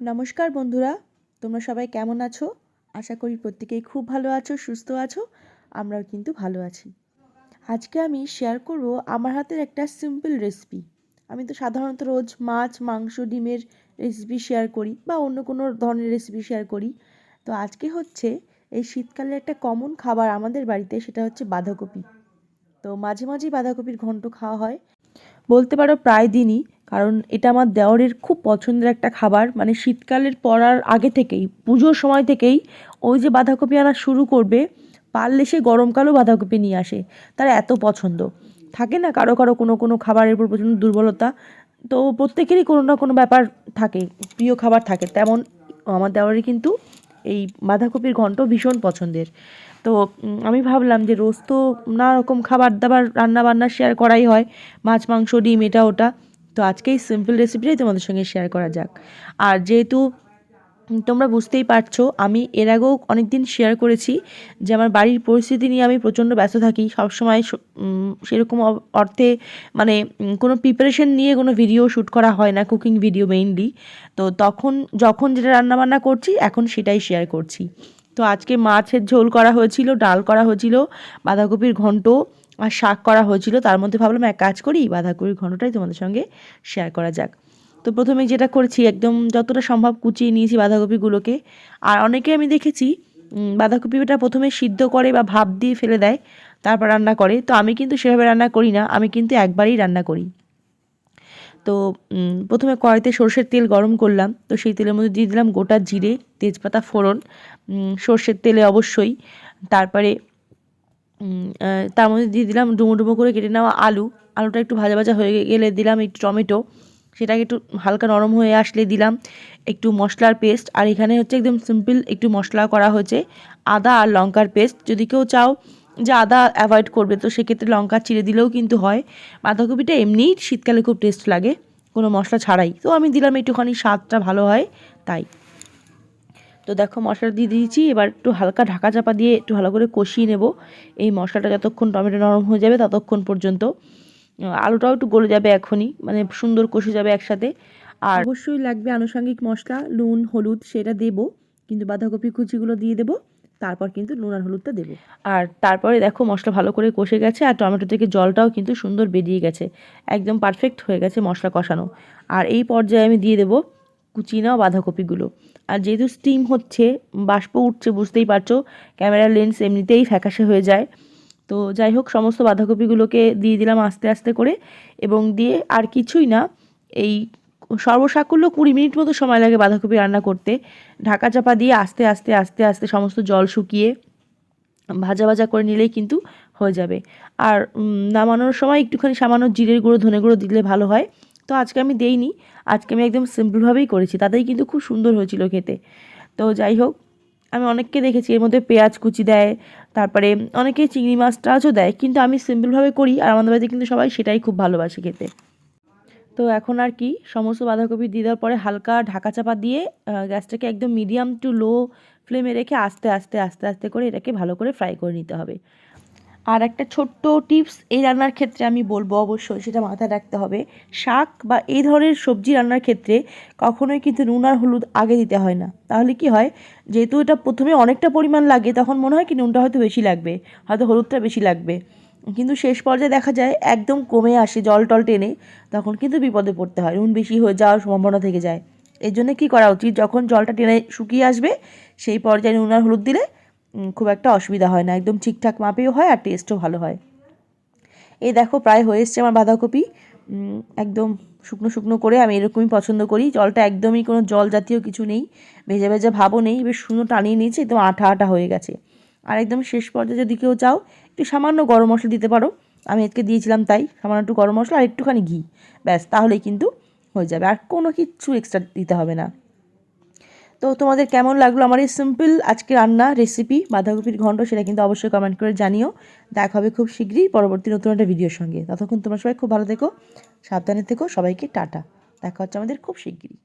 নমস্কার বন্ধুরা, তোমরা সবাই কেমন আছো? আশা করি প্রত্যেকেই খুব ভালো আছো, সুস্থ আছো, আমরাও কিন্তু ভালো আছি। আজকে আমি শেয়ার করব আমার হাতের একটা সিম্পল রেসিপি আমি তো সাধারণত রোজ মাছ, মাংস, ডিমের রেসিপি শেয়ার করি বা অন্য কোনো ধরনের রেসিপি শেয়ার করি। তো আজকে হচ্ছে এই শীতকালে একটা কমন খাবার আমাদের বাড়িতে, সেটা হচ্ছে বাঁধাকপি। তো মাঝে মাঝেই বাঁধাকপির ঘন্ট খাওয়া হয়। বলতে পারো প্রায় দিনই কারণ এটা আমার দেওরের খুব পছন্দের একটা খাবার। মানে শীতকালের পড়ার আগে থেকেই, পুজোর সময় থেকেই ওই যে বাঁধাকপি আনা শুরু করবে, পারলে সে গরমকালেও বাঁধাকপি নিয়ে আসে। তার এত পছন্দ। থাকে না কারও কারও কোনো কোনো খাবারের উপর প্রচণ্ড দুর্বলতা। তো প্রত্যেকেরই কোনো না কোনো ব্যাপার থাকে, প্রিয় খাবার থাকে। তেমন আমার দেওয়ারই কিন্তু এই বাঁধাকপির ঘন্ট ভীষণ পছন্দের। তো আমি ভাবলাম যে রোজ তো নানা রকম খাবার দাবার রান্না বান্না শেয়ার করাই হয়। মাছ, মাংস, ডিম, এটা, ওটা। তো আজকে এই সিম্পল রেসিপিটাই তোমাদের সঙ্গে শেয়ার করা যাক। আর যেহেতু তোমরা বুঝতেই পারছ, আমি এর আগেও অনেক দিন শেয়ার করেছি যে আমার বাড়ির পরিস্থিতি নিয়ে আমি প্রচণ্ড ব্যস্ত থাকি, সবসময় সেরকম অর্থে মানে কোনো প্রিপারেশন নিয়ে কোনো ভিডিও শ্যুট করা হয় না কুকিং ভিডিও মেইনলি তো তখন যখন যেটা রান্নাবান্না করছি, এখন সেটাই শেয়ার করছি। তো আজকে মাছের ঝোল করা হয়েছিল, ডাল করা হয়েছিল, বাঁধাকপির ঘন্ট আর শাক করা হয়েছিল, তার মধ্যে ভাবলাম এক কাজ করি, বাঁধাকপির ঘন্টটাই তোমাদের সঙ্গে শেয়ার করা যাক। তো প্রথমে যেটা করেছি, একদম যতটা সম্ভব কুচিয়ে নিয়েছি বাঁধাকপিগুলোকে। আর অনেকে আমি দেখেছি বাঁধাকপিটা প্রথমে সিদ্ধ করে বা ভাপ দিয়ে ফেলে দেয়, তারপর রান্না করে। তো আমি কিন্তু সেভাবে রান্না করি না, আমি কিন্তু একবারই রান্না করি। তো প্রথমে কড়াইতে সর্ষের তেল গরম করলাম। তো সেই তেলের মধ্যে দিয়ে দিলাম গোটা জিরে, তেজপাতা ফোড়ন। সর্ষের তেলে অবশ্যই। তারপরে তার মধ্যে দিয়ে দিলাম ডুমো ডুমো করে কেটে নেওয়া আলু। আলুটা একটু ভাজা ভাজা হয়ে গেলে দিলাম একটু টমেটো। সেটাকে একটু হালকা নরম হয়ে আসলে দিলাম একটু মশলার পেস্ট। আর এখানে হচ্ছে একদম সিম্পল একটু মশলা করা হয়েছে, আদা আর লঙ্কার পেস্ট। যদি কেউ চাও যে আদা অ্যাভয়েড করবে, তো সেক্ষেত্রে লঙ্কা চিড়ে দিলেও কিন্তু হয়। বাঁধাকপিটা এমনিই শীতকালে খুব টেস্ট লাগে, কোনো মশলা ছাড়াই। তো আমি দিলাম একটুখানি স্বাদটা ভালো হয়, তাই। তো দেখো মশলা দিয়ে দিয়েছি, এবার একটু হালকা ঢাকা চাপা দিয়ে একটু ভালো করে কষিয়ে নেব। এই মশলাটা যতক্ষণ টমেটো নরম হয়ে যাবে ততক্ষণ পর্যন্ত। আলুটাও একটু গলে যাবে এখনই মানে সুন্দর কষে যাবে একসাথে। আর অবশ্যই লাগবে আনুষঙ্গিক মশলা, নুন, হলুদ, সেটা দেব, কিন্তু বাঁধাকপি কুচিগুলো দিয়ে দেবো, তারপর কিন্তু নুন আর হলুদটা দেবো। আর তারপরে দেখো মশলা ভালো করে কষে গেছে, আর টমেটো থেকে জলটাও কিন্তু সুন্দর বেরিয়ে গেছে, একদম পারফেক্ট হয়ে গেছে মশলা কষানো। আর এই পর্যায়ে আমি দিয়ে দেবো কুচি নাও বাঁধাকপিগুলো। আর যেহেতু স্টিম হচ্ছে, বাষ্প উঠছে, বুঝতেই পারছ ক্যামেরার লেন্স এমনিতেই ফ্যাকাশে হয়ে যায়। তো যাই হোক, সমস্ত বাঁধাকপিগুলোকে দিয়ে দিলাম আস্তে আস্তে করে এবং দিয়ে আর কিছুই না, এই সর্বসাকুল্য কুড়ি মিনিট মতো সময় লাগে বাঁধাকপি রান্না করতে। ঢাকা চাপা দিয়ে আস্তে আস্তে আস্তে আস্তে সমস্ত জল শুকিয়ে ভাজা ভাজা করে নিলেই কিন্তু হয়ে যাবে। আর নামানোর সময় একটুখানি সামান্য জিরের গুঁড়ো, ধনে গুঁড়ো দিলে ভালো হয়। তো আজকে আমি দেইনি, আজকে আমি একদম সিম্পলভাবেই করেছি, তাতেই কিন্তু খুব সুন্দর হয়েছিল খেতে। তো যাই হোক, আমি অনেককে দেখেছি, এর মধ্যে পেঁয়াজ কুচি দেয়, তারপরে অনেকে চিংড়ি মাছ টাছও দেয়, কিন্তু আমি সিম্পলভাবে করি আর আমাদের বাড়িতে কিন্তু সবাই সেটাই খুব ভালোবাসে খেতে। তো এখন আর কি, সমস্ত বাঁধাকপি দিয়ে দেওয়ার পরে হালকা ঢাকা চাপা দিয়ে গ্যাসটাকে একদম মিডিয়াম টু লো ফ্লেমে রেখে আস্তে আস্তে আস্তে আস্তে করে এটাকে ভালো করে ফ্রাই করে নিতে হবে। আর একটা ছোট্ট টিপস এই রান্নার ক্ষেত্রে আমি বলব অবশ্যই, সেটা মাথায় রাখতে হবে। শাক বা এই ধরনের সবজি রান্নার ক্ষেত্রে কখনোই কিন্তু নুন আর হলুদ আগে দিতে হয় না। তাহলে কি হয়, যেহেতু এটা প্রথমে অনেকটা পরিমাণ লাগে, তখন মনে হয় কি নুনটা হয়তো বেশি লাগবে, হয়তো হলুদটা বেশি লাগবে। কিন্তু শেষ পর্যায়ে দেখা যায়, একদম কমে আসে, জল টল টেনে, তখন কিন্তু বিপদে পড়তে হয়, নুন বেশি হয়ে যাওয়ার সম্ভাবনা থেকে যায়। এর জন্য কী করা উচিত, যখন জলটা টেনে শুকিয়ে আসবে, সেই পর্যায়ে নুন আর হলুদ দিলে খুব একটা অসুবিধা হয় না, একদম ঠিকঠাক মাপেও হয় আর টেস্টও ভালো হয়। এই দেখো, প্রায় হয়ে এসছে আমার বাঁধাকপি। একদম শুকনো শুকনো করে আমি এরকমই পছন্দ করি। জলটা একদমই কোনো জল জাতীয় কিছু নেই, ভেজা ভেজা ভাবও নেই, বেশ সুন্দর টানিয়ে নিয়েছে, একদম আঠা আঠা হয়ে গেছে। আর একদম শেষ পর্যায়ে যদি কেউ চাও, একটু সামান্য গরম মশলা দিতে পারো। আমি আজকে দিয়েছিলাম তাই, সামান্য একটু গরম মশলা আর একটুখানি ঘি। ব্যাস, তাহলেই কিন্তু হয়ে যাবে। আর কোনো কিছু এক্সট্রা দিতে হবে না। তো তোমাদের কেমন লাগল আমার এই সিম্পল আজকে রান্না রেসিপি বাঁধাকপির ঘণ্ড সেটা কিন্তু অবশ্যই কমেন্ট করে জানিও। দেখা হবে খুব শীঘ্রই পরবর্তী নতুন একটা ভিডিওর সঙ্গে। ততক্ষণ তোমরা সবাই খুব ভালো থেকো, সাবধানে থেকো, সবাইকে টাটা। দেখা হচ্ছে আমাদের খুব শীঘ্রই।